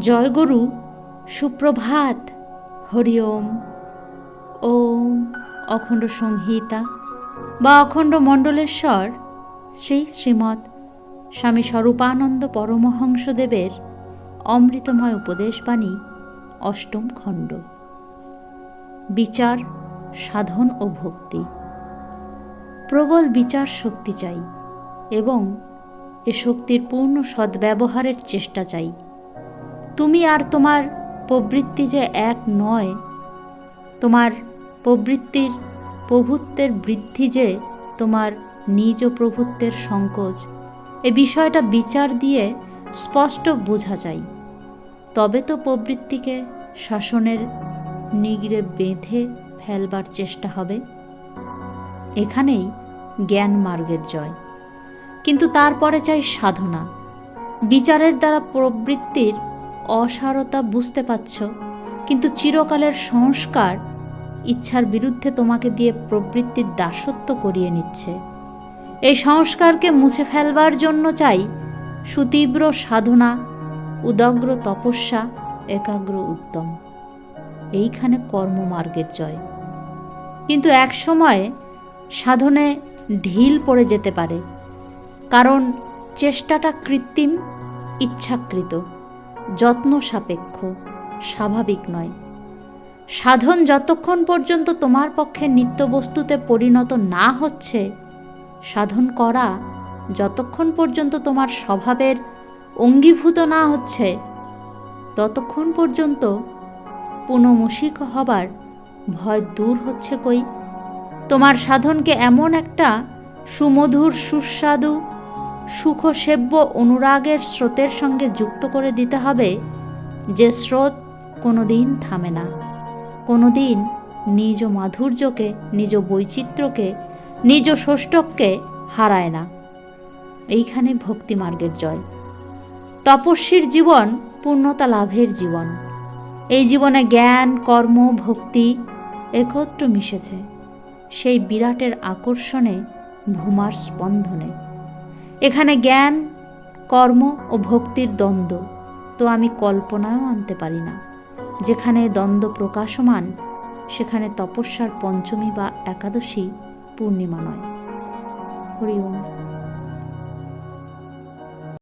জয়গুরু, সুপ্রভাত। হরি ওম। ওম অখণ্ড সংহিতা বা অখণ্ড মণ্ডলেশ্বর শ্রী শ্রীমৎ স্বামী স্বরূপানন্দ পরমহংসদেবের অমৃতময় উপদেশবাণী, অষ্টম খণ্ড। বিচার, সাধন ও ভক্তি। প্রবল বিচার শক্তি চাই এবং এ শক্তির পূর্ণ সদ্ব্যবহারের চেষ্টা চাই। তুমি আর তোমার প্রবৃত্তি যে এক নয়, তোমার প্রবৃত্তির প্রভুত্বের বৃদ্ধি যে তোমার নিজ প্রভুত্বের সংকোচ, এ বিষয়টা বিচার দিয়ে স্পষ্ট বোঝা চাই তবে তো প্রবৃত্তিকে শাসনের নিগড়ে বেঁধে ফেলবার চেষ্টা হবে। এখানেই জ্ঞান মার্গের জয়। কিন্তু তারপরে চাই সাধনা। বিচারের দ্বারা প্রবৃত্তির অসারতা বুঝতে পারছ, কিন্তু চিরকালের সংস্কার ইচ্ছার বিরুদ্ধে তোমাকে দিয়ে প্রবৃত্তির দাসত্ব করিয়ে নিচ্ছে। এই সংস্কারকে মুছে ফেলবার জন্য চাই সুতীব্র সাধনা, উদগ্র তপস্যা, একাগ্র উদ্যম। এইখানে কর্মমার্গের জয়। কিন্তু এক সময়ে সাধনে ঢিল পড়ে যেতে পারে, কারণ চেষ্টাটা কৃত্রিম, ইচ্ছাকৃত। যত্ন সাপেক্ষ, স্বাভাবিক নয়। সাধন যতক্ষণ পর্যন্ত তোমার পক্ষে নিত্যবস্তুতে পরিণত না হচ্ছে, সাধন করা যতক্ষণ পর্যন্ত তোমার স্বভাবের অঙ্গীভূত না হচ্ছে, ততক্ষণ পর্যন্ত পুনমসিক হবার ভয় দূর হচ্ছে কই? তোমার সাধনকে এমন একটা সুমধুর সুস্বাদু সুখসেব্য অনুরাগের স্রোতের সঙ্গে যুক্ত করে দিতে হবে যে স্রোত কোনো দিন থামে না। কোনো দিন নিজ মাধুর্যকে, নিজ বৈচিত্র্যকে, নিজ ষষ্ঠককে হারায় না। এইখানে ভক্তিমার্গের জয়। তপস্বীর জীবন, পূর্ণতা লাভের জীবন। এই জীবনে জ্ঞান, কর্ম, ভক্তি একত্র মিশেছে। সেই বিরাটের আকর্ষণে ভূমার স্পন্দনে। এখানে জ্ঞান, কর্ম ও ভক্তির দ্বন্দ্ব। তো আমি কল্পনাও আনতে পারি না। যেখানে দ্বন্দ্ব প্রকাশমান, সেখানে তপস্যার পঞ্চমী বা একাদশী পূর্ণিমা নয়। হরি ওম।